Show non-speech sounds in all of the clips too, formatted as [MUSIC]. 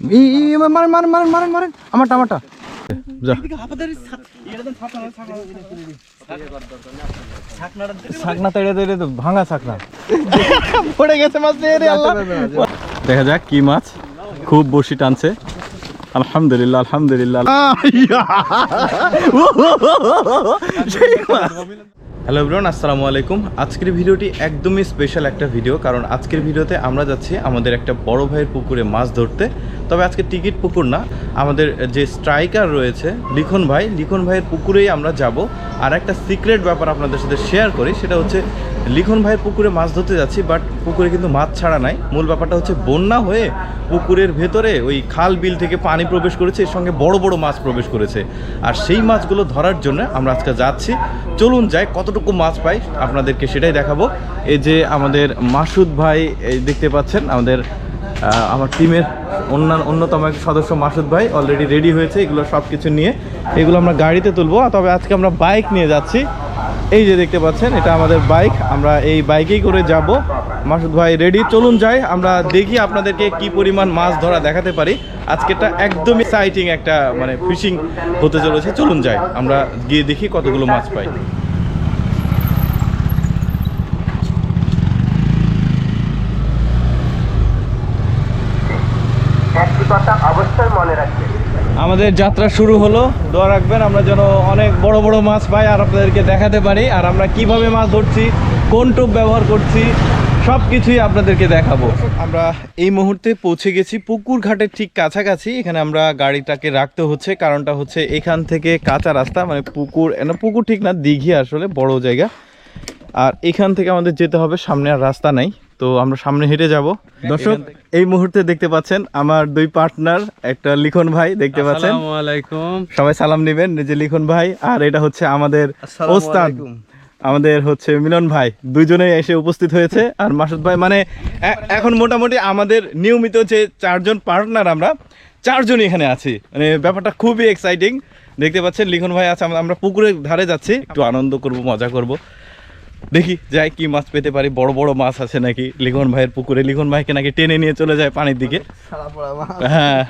ই ই মারেন মারেন মারেন মারেন মারেন আমারটা আমারটা। যা। ছাকনা তেড়ে তেড়ে তো ভাঙা ছাকনা পড়ে গেছে মাছ রে রে আল্লাহ। দেখা যাক কি মাছ। খুব বসি টানছে। আলহামদুলিল্লাহ আলহামদুলিল্লাহ। [LAUGHS] [LAUGHS] হ্যালো এভরিওয়ান, আসসালামু আলাইকুম। আজকের ভিডিওটি একদমই স্পেশাল একটা ভিডিও কারণ আজকের ভিডিওতে আমরা যাচ্ছি আমাদের একটা বড় ভাইয়ের পুকুরে মাছ ধরতে। তবে আজকে টিকিট পুকুর না, আমাদের যে স্ট্রাইকার রয়েছে লিখন ভাই, লিখন ভাইয়ের পুকুরেই আমরা যাব। আর একটা সিক্রেট ব্যাপার আপনাদের সাথে শেয়ার করি, সেটা হচ্ছে লিখন ভাইয়ের পুকুরে মাছ ধরতে যাচ্ছি বাট পুকুরে কিন্তু মাছ ছাড়া নাই। মূল ব্যাপারটা হচ্ছে বন্যা হয়ে পুকুরের ভেতরে ওই খাল বিল থেকে পানি প্রবেশ করেছে, এর সঙ্গে বড় বড় মাছ প্রবেশ করেছে। আর সেই মাছগুলো ধরার জন্য আমরা আজকে যাচ্ছি। চলুন যাই, কতটুকু মাছ পাই, আপনাদেরকে সেটাই দেখাবো। এই যে আমাদের মাসুদ ভাই, এই দেখতে পাচ্ছেন, আমাদের আমার টিমের অন্যান্য অন্যতম এক সদস্য মাসুদ ভাই অলরেডি রেডি হয়েছে, এগুলো সব কিছু নিয়ে। এগুলো আমরা গাড়িতে তুলবো, তবে আজকে আমরা বাইক নিয়ে যাচ্ছি। এই যে দেখতে পাচ্ছেন, এটা আমাদের বাইক আমরা এই বাইকেই করে যাব। মাসুদ ভাই রেডি চলুন যাই, আমরা দেখি আপনাদেরকে কি পরিমাণ মাছ ধরা দেখাতে পারি। আজকেরটা একদম এক্সাইটিং একটা মানে ফিশিং হতে চলেছে, চলুন যাই, আমরা গিয়ে দেখি কতগুলো মাছ পাই একটি কথা অবশ্যই মনে রাখবেন আমাদের যাত্রা শুরু হলো। দোয়া রাখবেন, আমরা যেন অনেক বড় বড় মাছ পাই আর আপনাদেরকে দেখাতে পারি। আর আমরা কীভাবে মাছ ধরছি, কোন টোপ ব্যবহার করছি সব কিছুই আপনাদেরকে দেখাবো। আমরা এই মুহূর্তে পৌঁছে গেছি পুকুর ঘাটের ঠিক কাছাকাছি। এখানে আমরা গাড়িটাকে রাখতে হচ্ছে, কারণটা হচ্ছে এখান থেকে কাঁচা রাস্তা মানে পুকুর, না, পুকুর ঠিক না, দিঘি আসলে, বড় জায়গা। আর এখান থেকে আমাদের যেতে হবে, সামনে আর রাস্তা নাই। তো আমরা সামনে হেঁটে যাব। দর্শক এই মুহূর্তে দেখতে পাচ্ছেন আমার দুই পার্টনার একটা লিখন ভাই দেখতে পাচ্ছেন। সবাই সালাম নেবেন যে লিখন ভাই আর এটা হচ্ছে আমাদের ওস্তাদ আমাদের হচ্ছে মিলন ভাই। দুজনেই এসে উপস্থিত হয়েছে আর মাসুদ ভাই মানে এখন মোটামুটি আমাদের নিয়মিত যে চারজন পার্টনার আমরা চারজনই এখানে আছি। মানে ব্যাপারটা খুবই এক্সাইটিং দেখতে পাচ্ছেন লিখন ভাই আছে আমরা- আমরা পুকুরের ধারে যাচ্ছি। একটু আনন্দ করব মজা করব। দেখি যাই কি মাছ পেতে পারি। বড় বড় মাছ আছে নাকি? লিখন ভাইয়ের পুকুরে। লিখন ভাইকে নাকি টেনে নিয়ে চলে যায় পানির দিকে। হ্যাঁ।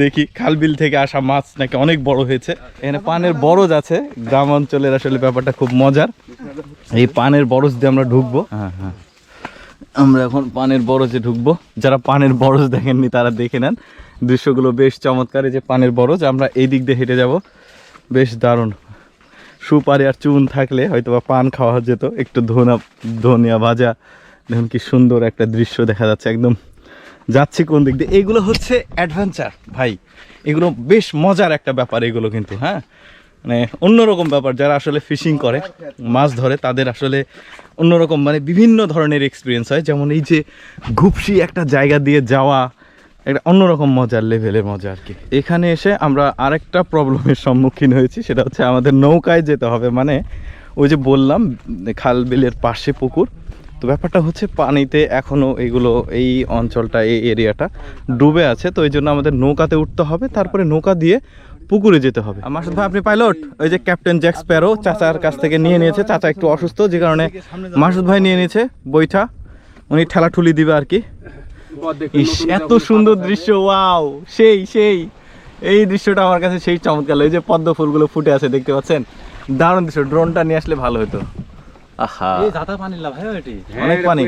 দেখি খালবিল থেকে আসা মাছ নাকি অনেক বড় হয়েছে। এখানে পানের বরজ আছে। গ্রাম অঞ্চলের আসলে ব্যাপারটা খুব মজার। এই পানের বরজ দিয়ে আমরা ঢুকবো। হ্যাঁ হ্যাঁ। আমরা এখন পানের বরজে ঢুকবো। যারা পানের বরজ দেখেননি তারা দেখে নেন। দৃশ্যগুলো বেশ চমৎকার। এই যে পানের বরজ আমরা এই দিক দিয়ে হেঁটে যাব। বেশ দারুণ। সুপারি আর চুন থাকলে হয়তো বা পান খাওয়া যেত। একটু ধনা ধনিয়া ভাজা। দেখুন কি সুন্দর একটা দৃশ্য দেখা যাচ্ছে একদম। যাচ্ছি কোন দিক দিয়ে? এগুলো হচ্ছে অ্যাডভেঞ্চার ভাই। এগুলো বেশ মজার একটা ব্যাপার এগুলো কিন্তু হ্যাঁ? মানে অন্যরকম ব্যাপার, যারা আসলে ফিশিং করে, মাছ ধরে, তাদের আসলে অন্যরকম মানে বিভিন্ন ধরনের এক্সপিরিয়েন্স হয়। যেমন এই যে ঘুপসি একটা জায়গা দিয়ে যাওয়া একটা অন্যরকম মজার লেভেলের মজা আর কি। এখানে এসে আমরা আরেকটা প্রবলেমের সম্মুখীন হয়েছি, সেটা হচ্ছে আমাদের নৌকায় যেতে হবে। মানে ওই যে বললাম, খাল বিলের পাশে পুকুর। তো ব্যাপারটা হচ্ছে পানিতে এখনও এগুলো, এই অঞ্চলটা, এই এরিয়াটা ডুবে আছে। তো এই জন্য আমাদের নৌকাতে উঠতে হবে। তারপরে নৌকা দিয়ে পুকুরে যেতে হবে। মাসুদ ভাই, আপনি পাইলট ওই যে ক্যাপ্টেন জ্যাক স্প্যারো চাচার কাছ থেকে নিয়ে নিয়েছে। চাচা একটু অসুস্থ, যে কারণে মাসুদ ভাই নিয়ে নিয়েছে বৈঠা। উনি ঠেলা ঠুলি দিবে আর কি। ইস এত সুন্দর দৃশ্য ওয়াও সেই সেই। এই দৃশ্যটা আমার কাছে সেই চমৎকার লাগে। যে পদ্ম ফুলগুলো ফুটে আছে দেখতে পাচ্ছেন? দারুণ দৃশ্য ড্রোনটা নিয়ে আসলে ভালো হতো। আহা। জাতা পানি লাভ এটি? অনেক পানি।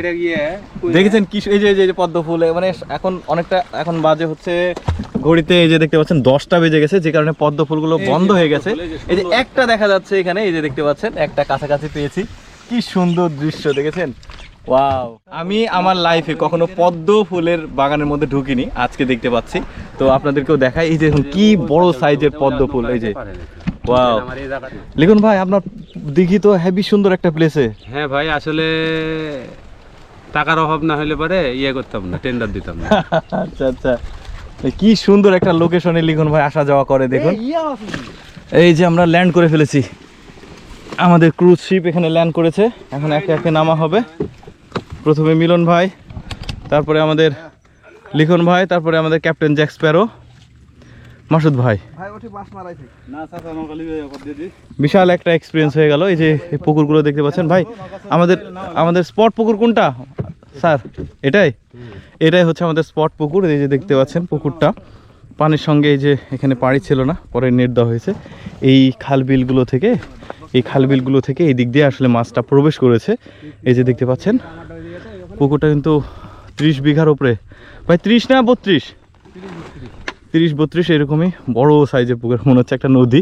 দেখেছেন কি এই যে- এই যে পদ্ম ফুল মানে এখন অনেকটা এখন বাজে হচ্ছে ঘড়িতে এই যে দেখতে পাচ্ছেন দশটা বেজে গেছে যে কারণে পদ্ম ফুলগুলো বন্ধ হয়ে গেছে। এই যে একটা দেখা যাচ্ছে এখানে এই যে দেখতে পাচ্ছেন একটা কাছাকাছি পেয়েছি। কি সুন্দর দৃশ্য দেখেছেন? ওয়াও আমি আমার লাইফে কখনো পদ্ম ফুলের বাগানের মধ্যে ঢুকিনি আজকে দেখতে পাচ্ছি। তো আপনাদেরকেও দেখাই এই যে কি বড় সাইজের পদ্ম ফুল এই যে। ওয়াও লিখুন ভাই আপনার দিঘি তো হেভি সুন্দর একটা প্লেসে হ্যাঁ ভাই আসলে টাকার অভাব না হলে পরে ইয়ে করতাম না টেন্ডার দিতাম না। [LAUGHS] আচ্ছা আচ্ছা। কি সুন্দর একটা লোকেশনে লিখন ভাই আসা যাওয়া করে দেখুন। এই যে আমরা ল্যান্ড করে ফেলেছি। আমাদের ক্রুজ শিপ এখানে ল্যান্ড করেছে। এখন একে একে নামা হবে। প্রথমে মিলন ভাই তারপরে আমাদের লিখন ভাই তারপরে আমাদের ক্যাপ্টেন জ্যাক স্প্যারো মাসুদ ভাই। বিশাল একটা এক্সপিরিয়েন্স হয়ে গেল। এই যে পুকুরগুলো দেখতে পাচ্ছেন ভাই আমাদের আমাদের স্পট পুকুর কোনটা? স্যার এটাই? এটাই হচ্ছে আমাদের স্পট পুকুর। এই যে দেখতে পাচ্ছেন পুকুরটা। পানির সঙ্গে এই যে এখানে পাড়ি ছিল না পরে নেট দেওয়া হয়েছে। এই খাল বিলগুলো থেকে এই খাল বিলগুলো থেকে এই দিক দিয়ে আসলে মাছটা প্রবেশ করেছে। এই যে দেখতে পাচ্ছেন, পুকুরটা কিন্তু ত্রিশ বিঘার ওপরে ভাই, ত্রিশ না বত্রিশ? তিরিশ বত্রিশ এরকমই বড় সাইজের পুকুর, মনে হচ্ছে একটা নদী,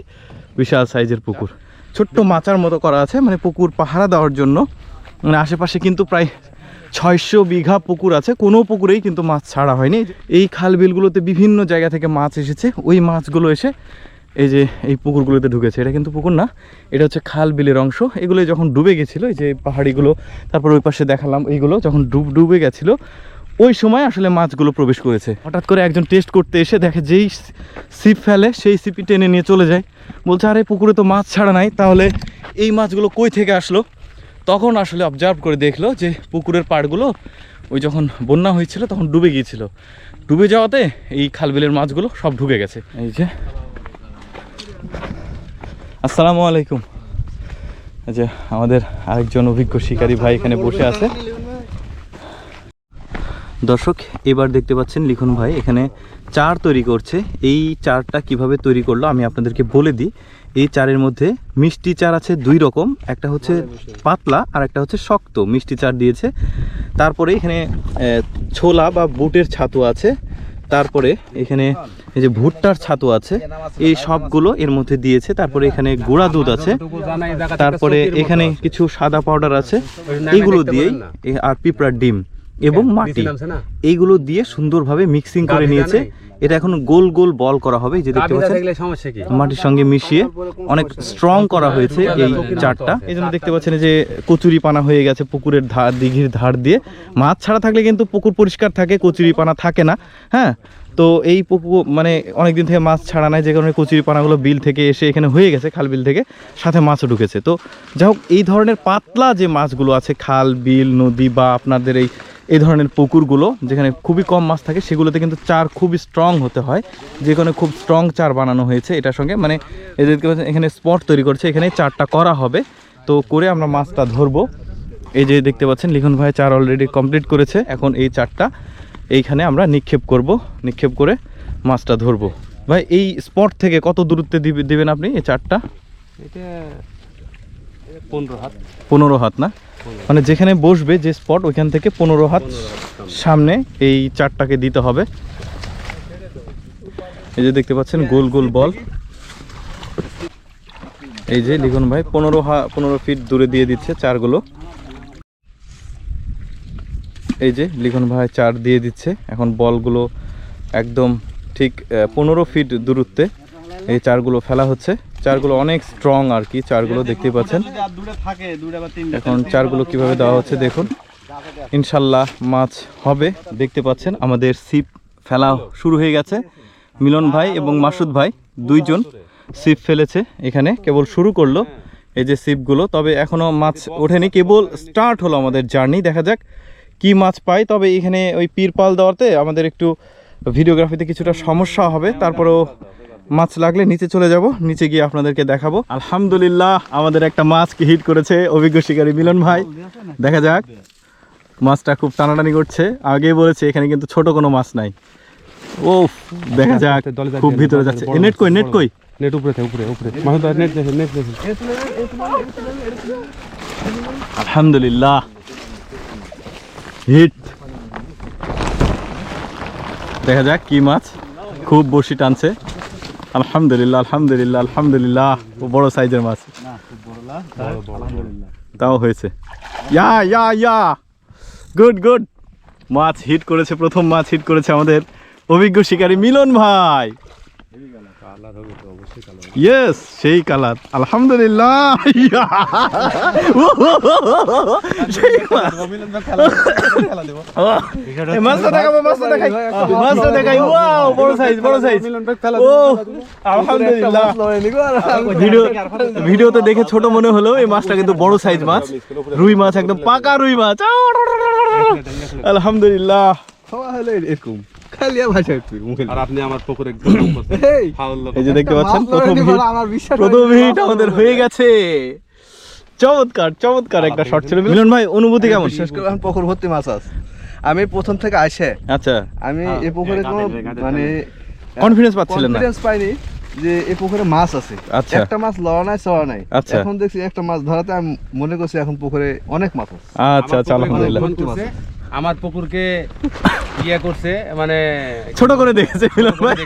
বিশাল সাইজের পুকুর। ছোট্ট মাচার মতো করা আছে মানে পুকুর পাহারা দেওয়ার জন্য। মানে আশেপাশে কিন্তু প্রায় ছয়শো বিঘা পুকুর আছে, কোনো পুকুরেই কিন্তু মাছ ছাড়া হয়নি। এই খাল বিলগুলোতে বিভিন্ন জায়গা থেকে মাছ এসেছে, ওই মাছগুলো এসে এই যে এই পুকুরগুলোতে ঢুকেছে, এটা কিন্তু পুকুর না, এটা হচ্ছে খাল বিলের অংশ। এগুলো যখন ডুবে গেছিল, এই যে পাহাড়িগুলো, তারপর ওই পাশে দেখালাম এইগুলো, যখন ডুব, ডুবে গেছিল, ওই সময় আসলে মাছগুলো প্রবেশ করেছে। হঠাৎ করে একজন টেস্ট করতে এসে দেখে যেই সিপ ফেলে, সেই সিপি টেনে নিয়ে চলে যায়। বলছে, আরে, পুকুরে তো মাছ ছাড়া নাই, তাহলে এই মাছগুলো কই থেকে আসলো? তখন আসলে অবজার্ভ করে দেখল যে পুকুরের পাড়গুলো, ওই যখন বন্যা হয়েছিল, তখন ডুবে গিয়েছিল। ডুবে যাওয়াতে এই খালবিলের মাছগুলো সব ঢুকে গেছে। এই যে আসসালামু আলাইকুম। যে আমাদের আরেকজন অভিজ্ঞ শিকারী ভাই এখানে বসে আছে। দর্শক, এবার দেখতে পাচ্ছেন লিখন ভাই, এখানে চার তৈরি করছে। এই চারটা কীভাবে তৈরি করল আমি আপনাদেরকে বলে দিই। এই চারের মধ্যে মিষ্টি চার আছে দুই রকম, একটা হচ্ছে পাতলা আর একটা হচ্ছে শক্ত। মিষ্টি চার দিয়েছে। তারপরে এখানে ছোলা বা বুটের ছাতু আছে। তারপরে এখানে এই যে ভুট্টার ছাতু আছে এই সবগুলো এর মধ্যে দিয়েছে। তারপরে এখানে গুঁড়া দুধ আছে। তারপরে এখানে কিছু সাদা পাউডার আছে। এইগুলো দিয়েই আর পিঁপড়ার ডিম এবং মাটি। এইগুলো দিয়ে সুন্দরভাবে মিক্সিং করে নিয়েছে। এটা এখন গোল গোল বল করা হবে যে দেখতে পাচ্ছেন। মাটির সঙ্গে মিশিয়ে অনেক স্ট্রং করা হয়েছে এই চারটা। এই জন্য দেখতে পাচ্ছেন যে কচুরি পানা হয়ে গেছে পুকুরের ধার দিঘির ধার দিয়ে। মাছ ছাড়া থাকলে কিন্তু পুকুর পরিষ্কার থাকে কচুরি পানা থাকে না। হ্যাঁ তো এই পুকুর মানে অনেক দিন থেকে মাছ ছাড়া নাই, যে কারণে কচুরি পানাগুলো বিল থেকে এসে এখানে হয়ে গেছে, খাল বিল থেকে সাথে মাছও ঢুকেছে। তো যাই হোক, এই ধরনের পাতলা যে মাছগুলো আছে, খাল, বিল, নদী বা আপনাদের এই এই ধরনের পুকুরগুলো, যেখানে খুবই কম মাছ থাকে, সেগুলোতে কিন্তু চার খুবই স্ট্রং হতে হয়। যেখানে খুব স্ট্রং চার বানানো হয়েছে এটার সঙ্গে। মানে এদেরকে এখানে স্পট তৈরি করছে, এখানে চারটা করা হবে। তো করে আমরা মাছটা ধরবো। এই যে দেখতে পাচ্ছেন, লিখন ভাই চার অলরেডি কমপ্লিট করেছে, এখন এই চারটা। এইখানে আমরা নিক্ষেপ করব নিক্ষেপ করে মাছটা ধরবো। ভাই এই স্পট থেকে কত দূরত্বে দিবে- দিবেন আপনি এই চারটা? এটা পনেরো হাত। পনেরো হাত না? মানে যেখানে বসবে যে স্পট ওইখান থেকে পনেরো হাত সামনে। এই চারটাকে দিতে হবে। এই যে দেখতে পাচ্ছেন গোল গোল বল। এই যে লিখন ভাই পনেরো হা পনেরো ফিট দূরে দিয়ে দিচ্ছে চারগুলো। এই যে লিখন ভাই চার দিয়ে দিচ্ছে। এখন বলগুলো একদম ঠিক পনেরো ফিট দূরত্বে এই চারগুলো ফেলা হচ্ছে। চারগুলো অনেক স্ট্রং আর কি, চারগুলো দেখতে পাচ্ছেন। এখন চারগুলো কীভাবে দেওয়া হচ্ছে দেখুন। ইনশাল্লাহ মাছ হবে, দেখতে পাচ্ছেন। আমাদের সিপ ফেলা শুরু হয়ে গেছে। মিলন ভাই এবং মাসুদ ভাই দুইজন সিপ ফেলেছে এখানে, কেবল শুরু করল এই যে সিপগুলো তবে এখনও মাছ ওঠেনি, কেবল স্টার্ট হলো আমাদের জার্নি দেখা যাক কি মাছ পাই তবে এখানে ওই পিরপাল দেওয়াতে আমাদের একটু ভিডিওগ্রাফিতে কিছুটা সমস্যা হবে তারপরেও মাছ লাগলে নিচে চলে যাব নিচে গিয়ে আপনাদেরকে দেখাবো। আলহামদুলিল্লাহ আমাদের একটা মাছকে হিট করেছে অভিজ্ঞ শিকারী মিলন ভাই। দেখা যাক মাছটা খুব টানাটানি করছে। আগেই বলেছে এখানে কিন্তু ছোট কোনো মাছ নাই। ও দেখা যাক খুব ভিতরে যাচ্ছে। নেট কই নেট কই? নেট উপরে থাকে উপরে উপরে। ভাই নেট নেট আলহামদুলিল্লাহ। হিট। দেখা যাক কি মাছ খুব বসি টানছে। আলহামদুলিল্লাহ আলহামদুলিল্লাহ আলহামদুলিল্লাহ। ও বড় সাইজের মাছ। তাও হয়েছে। Yeah yeah yeah. Good good. মাছ হিট করেছে প্রথম মাছ হিট করেছে আমাদের অভিজ্ঞ শিকারী মিলন ভাই। ইয়েস সেই কালার। আলহামদুলিল্লাহ। সেই মাছটা দেখাবো, মাছটা দেখাই। মাছটা দেখাই, wow, বড় size, বড় size। ও, আলহামদুলিল্লাহ। ভিডিও [LAUGHS] ভিডিওতে দেখে ছোট মনে হলো এই মাছটা কিন্তু বড় সাইজ মাছ রুই মাছ একদম পাকা রুই মাছ। [LAUGHS] আলহামদুলিল্লাহ। এরকম। খালি ভাষা একটু মুখে আর আপনি আমার পুকুরে এই যে দেখতে পাচ্ছেন প্রথম হিট বলে আমার বিশ্বাস প্রথম হিট আমাদের হয়ে গেছে। চমৎকার চমৎকার একটা শট ছিল মিলন ভাই অনুভূতি কেমন? শেষ করে এখন পুকুর ভর্তি মাছ আছে আমি প্রথম থেকে আসে আচ্ছা। আমি এই পুকুরে কোনো মানে কনফিডেন্স পাচ্ছিলাম না। কনফিডেন্স পাইনি। যে এই পুকুরে মাছ আছে। আচ্ছা। একটা মাছ লওয়া নাই চড়া নাই। আচ্ছা। এখন দেখছি একটা মাছ ধরাতে আমি মনে করছি এখন পুকুরে অনেক মাছ আছে। আচ্ছা আচ্ছা আমার পুকুরে আলহামদুলিল্লাহ। আমার পুকুরকে ইয়ে করছে মানে ছোট করে দেখেছে মিলন ভাই।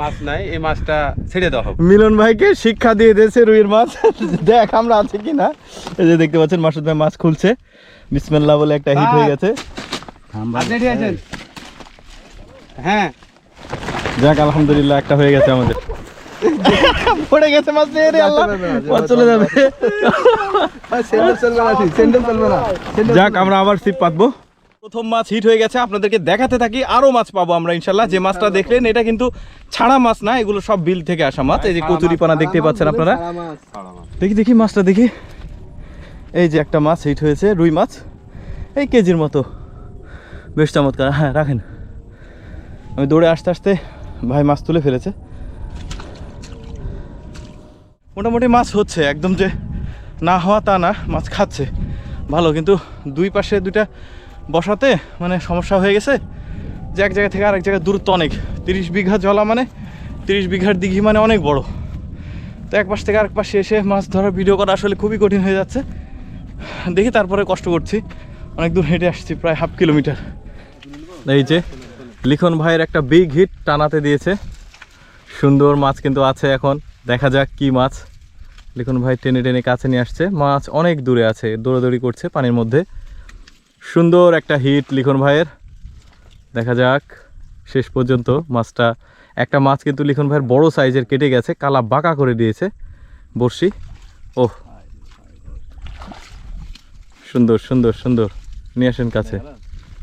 মাছ নাই এই মাছটা ছেড়ে দেওয়া হবে। মিলন ভাইকে শিক্ষা দিয়ে দিয়েছে রুইয়ের মাছ। দেখ আমরা আছে কি না? এই যে দেখতে পাচ্ছেন মাসুদ ভাই মাছ খুলছে। বিসমিল্লাহ বলে একটা হিট হয়ে গেছে। হ্যাঁ। যাক আলহামদুলিল্লাহ একটা হয়ে গেছে আমাদের। পড়ে গেছে মাছ নিয়ে রে আল্লাহ। মাছ চলে যাবে। যাক আমরা আবার সিপ পাতবো। প্রথম মাছ হিট হয়ে গেছে আপনাদেরকে দেখাতে থাকি আরও মাছ পাবো আমরা ইনশাল্লাহ। যে মাছটা দেখলেন এটা কিন্তু ছাড়া মাছ না এগুলো সব বিল থেকে আসা মাছ। এই যে কচুরিপানা দেখতে পাচ্ছেন আপনারা। দেখি দেখি মাছটা দেখি। এই যে একটা মাছ হিট হয়েছে রুই মাছ। এই কেজির মতো। বেশ চমৎকার। হ্যাঁ রাখেন। আমি দৌড়ে আসতে আসতে ভাই মাছ তুলে ফেলেছে। মোটামুটি মাছ হচ্ছে, একদম যে না হওয়া তা না, মাছ খাচ্ছে। ভালো, কিন্তু দুই পাশে দুইটা বসাতে মানে সমস্যা হয়ে গেছে। যে এক জায়গা থেকে আরেক জায়গায় দূরত্ব অনেক। তিরিশ বিঘা জলা মানে তিরিশ বিঘার দিঘি মানে অনেক বড়। তো এক পাশ থেকে আরেক পাশে এসে মাছ ধরার ভিডিও করা আসলে খুবই কঠিন হয়ে যাচ্ছে। দেখি তারপরে কষ্ট করছি। অনেক দূর হেঁটে আসছি, প্রায় হাফ কিলোমিটার। এই যে লিখন ভাইয়ের একটা বিগ হিট টানাতে দিয়েছে। সুন্দর মাছ কিন্তু আছে এখন। দেখা যাক কি মাছ। লিখন, ভাই, টেনে টেনে কাছে নিয়ে আসছে। মাছ অনেক দূরে আছে, দৌড়াদৌড়ি করছে পানির মধ্যে। সুন্দর একটা হিট, লিখন, ভাইয়ের। দেখা যাক, শেষ পর্যন্ত মাছটা। একটা মাছ কিন্তু, লিখন, ভাইয়ের, বড় সাইজের কেটে গেছে, কালা বাঁকা করে দিয়েছে বড়শি। ওহ! সুন্দর সুন্দর সুন্দর। নিয়ে আসেন কাছে।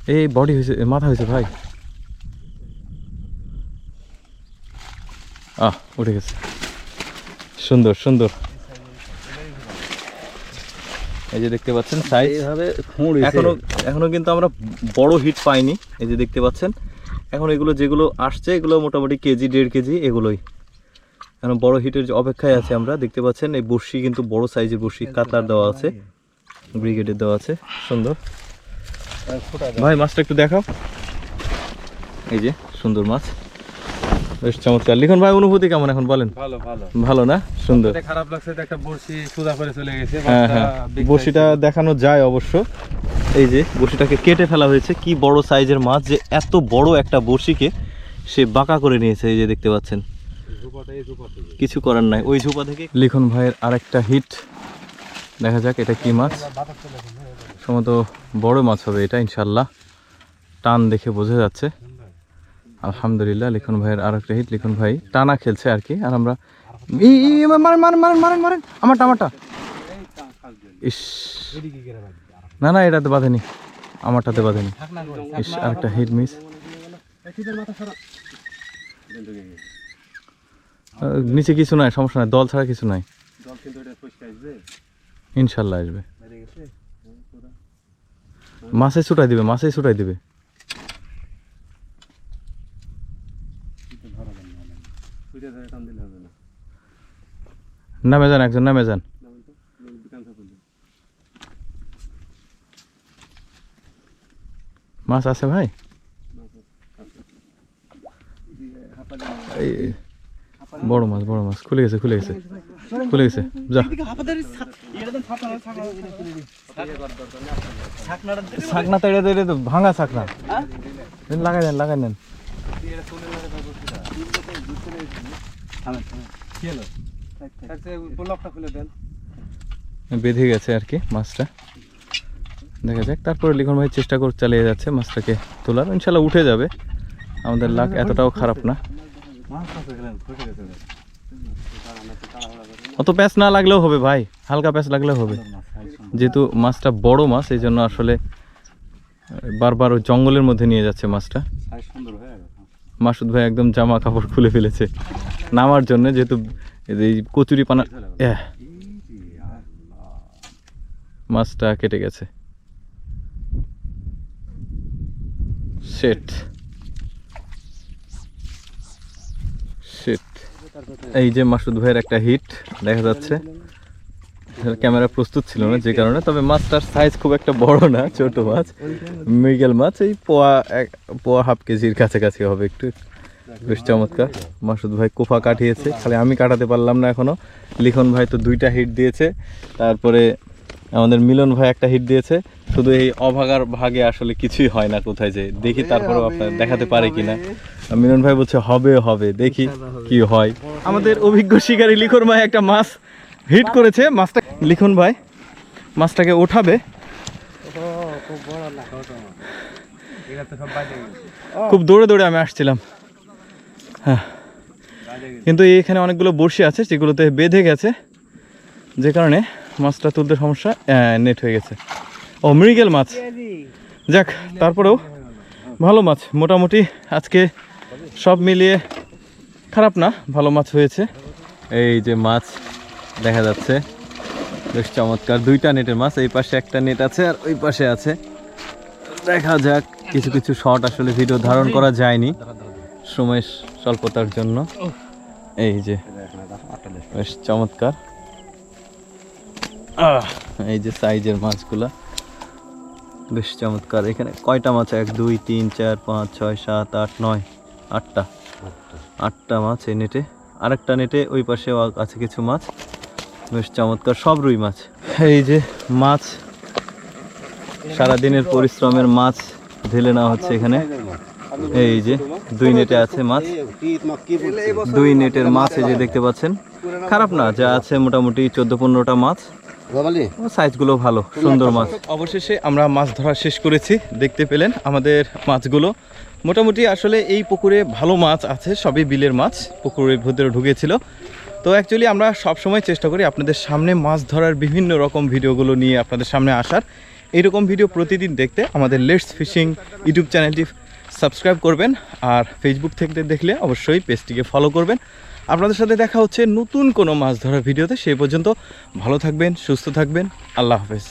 এই বডি হয়েছে মাথা হয়েছে, ভাই। আহ, উঠে গেছে। সুন্দর সুন্দর। এই যে দেখতে পাচ্ছেন সাইজ এইভাবে এখনও এখনও কিন্তু আমরা বড় হিট পাইনি এই যে দেখতে পাচ্ছেন। এখন এগুলো যেগুলো আসছে এগুলো মোটামুটি কেজি দেড় কেজি এগুলোই। এখন বড় হিটের যে অপেক্ষায় আছে আমরা দেখতে পাচ্ছেন এই বড়শি কিন্তু বড় সাইজের বড়শি কাতলার দেওয়া আছে ব্রিগেডের দেওয়া আছে সুন্দর। ভাই মাছটা একটু দেখাও। এই যে সুন্দর মাছ। বেশ চমৎকার। লিখন ভাই অনুভূতি কেমন এখন বলেন? ভালো ভালো। ভালো না? সুন্দর। খারাপ লাগছে একটা বড়শি সুদা করে চলে গেছে হ্যাঁ হ্যাঁ। বড়শিটা দেখানো যায় অবশ্য। এই যে বড়শিটাকে কেটে ফেলা হয়েছে। কি বড় সাইজের মাছ যে এত বড় একটা বড়শিকে সে বাঁকা করে নিয়েছে এই যে দেখতে পাচ্ছেন। কিছু করার নাই। ওই ঝোপা থেকে লিখন ভাইয়ের আরেকটা হিট দেখা যাক এটা কি মাছ। সম্ভবত বড় মাছ হবে এটা ইনশাল্লাহ টান দেখে বোঝা যাচ্ছে। আলহামদুলিল্লাহ, লিখন ভাইয়ের আরেকটা হিট লিখন ভাই টানা খেলছে আর কি। আর আমরা মারেন মারেন মারেন মারেন মারেন আমারটা আমারটা ইস। না না, এটাতে বাঁধেনি। আমারটাতে বাঁধেনি। ইস, আরেকটা হিট মিস নিচে কিছু নাই, সমস্যা নাই, দল ছাড়া কিছু নাই। ইনশাল্লাহ আসবে। মাছে ছুটাই দিবে মাছে ছুটাই দিবে ওইটা ধরে টান দিলে হবে না নামে যান একজন নামে যান। মাছ আছে ভাই? বড় মাছ বড় মাছ, খুলে গেছে খুলে গেছে খুলে গেছে, যা। ছাকনা তো ভাঙা ছাকনা লাগাই দেন লাগাই দেন আচ্ছা, পলকটা খুলে দেন বেঁধে গেছে আর কি মাছটা। দেখা যাক তারপরে লিখন ভাই চেষ্টা করে চালিয়ে যাচ্ছে মাছটাকে তোলার। ইনশাল্লাহ উঠে যাবে। আমাদের লাখ এতটাও খারাপ না। অত প্যাঁচ না লাগলেও হবে ভাই হালকা প্যাঁচ লাগলেও হবে। যেহেতু মাছটা বড় মাছ এই জন্য আসলে বারবার ওই জঙ্গলের মধ্যে নিয়ে যাচ্ছে মাছটা। সুন্দর মাসুদ ভাই একদম জামা কাপড় খুলে ফেলেছে। নামার জন্য যেহেতু এই কচুরি পানা মাছটা কেটে গেছে। শেট শেট এই যে মাসুদ ভাইয়ের একটা হিট দেখা যাচ্ছে। ক্যামেরা প্রস্তুত ছিল না যে কারণে তবে মাছটার সাইজ খুব একটা বড় না ছোট মাছ। মৃগেল মাছ এই পোয়া এক পোয়া হাফ কেজির কাছাকাছি হবে একটু। বেশ চমৎকার। মাসুদ ভাই কোফা কাটিয়েছে খালি আমি কাটাতে পারলাম না এখনও। লিখন ভাই তো দুইটা হিট দিয়েছে তারপরে আমাদের মিলন ভাই একটা হিট দিয়েছে। শুধু এই অভাগার ভাগে আসলে কিছুই হয় না কোথায় যে দেখি তারপরেও আপনার দেখাতে পারে কিনা। মিলন ভাই বলছে হবে হবে দেখি কি হয়। আমাদের অভিজ্ঞ শিকারী লিখন ভাই একটা মাছ হিট করেছে মাছটা লিখুন ভাই। মাছটাকে ওঠাবে। খুব দৌড়ে দৌড়ে আমি আসছিলাম। হ্যাঁ। কিন্তু এখানে অনেকগুলো বড়শি আছে যেগুলোতে বেঁধে গেছে। যে কারণে মাছটা তুলতে সমস্যা নেট হয়ে গেছে। ও মৃগেল মাছ। যাক তারপরেও ভালো মাছ। মোটামুটি আজকে সব মিলিয়ে খারাপ না ভালো মাছ হয়েছে। এই যে মাছ। দেখা যাচ্ছে। বেশ চমৎকার। দুইটা নেটের মাছ, এই পাশে একটা নেট আছে আর ওই পাশে আছে। দেখা যাক, কিছু কিছু শট আসলে ভিডিও ধারণ করা যায়নি সময় স্বল্পতার জন্য। এই যে, বেশ চমৎকার। এই যে সাইজের মাছগুলা। বেশ চমৎকার। এখানে কয়টা মাছ? এক, দুই, তিন, চার, পাঁচ, ছয়, সাত, আট, নয়, আটটা। আটটা মাছ এই নেটে। আরেকটা নেটে ওই পাশে আছে কিছু মাছ। বেশ চমৎকার সব রুই মাছ। এই যে মাছ সারাদিনের পরিশ্রমের মাছ। ঢেলে নেওয়া হচ্ছে এখানে। এই যে দুই নেটে আছে মাছ। দুই নেটের মাছ এই যে দেখতে পাচ্ছেন। খারাপ না যা আছে মোটামুটি চোদ্দ পনেরোটা মাছ। সাইজগুলো ভালো সুন্দর মাছ। অবশেষে আমরা মাছ ধরা শেষ করেছি দেখতে পেলেন আমাদের মাছগুলো। মোটামুটি আসলে এই পুকুরে ভালো মাছ আছে সবই বিলের মাছ পুকুরের ভিতরে ঢুকেছিল। তো অ্যাকচুয়ালি আমরা সব সময় চেষ্টা করি আপনাদের সামনে মাছ ধরার বিভিন্ন রকম ভিডিওগুলো নিয়ে আপনাদের সামনে আসার। এইরকম ভিডিও প্রতিদিন দেখতে আমাদের লেটস ফিশিং ইউটিউব চ্যানেলটি সাবস্ক্রাইব করবেন আর ফেসবুক থেকে দেখলে অবশ্যই পেজটিকে ফলো করবেন। আপনাদের সাথে দেখা হচ্ছে নতুন কোনো মাছ ধরার ভিডিওতে, সেই পর্যন্ত ভালো থাকবেন, সুস্থ থাকবেন, আল্লাহ হাফেজ।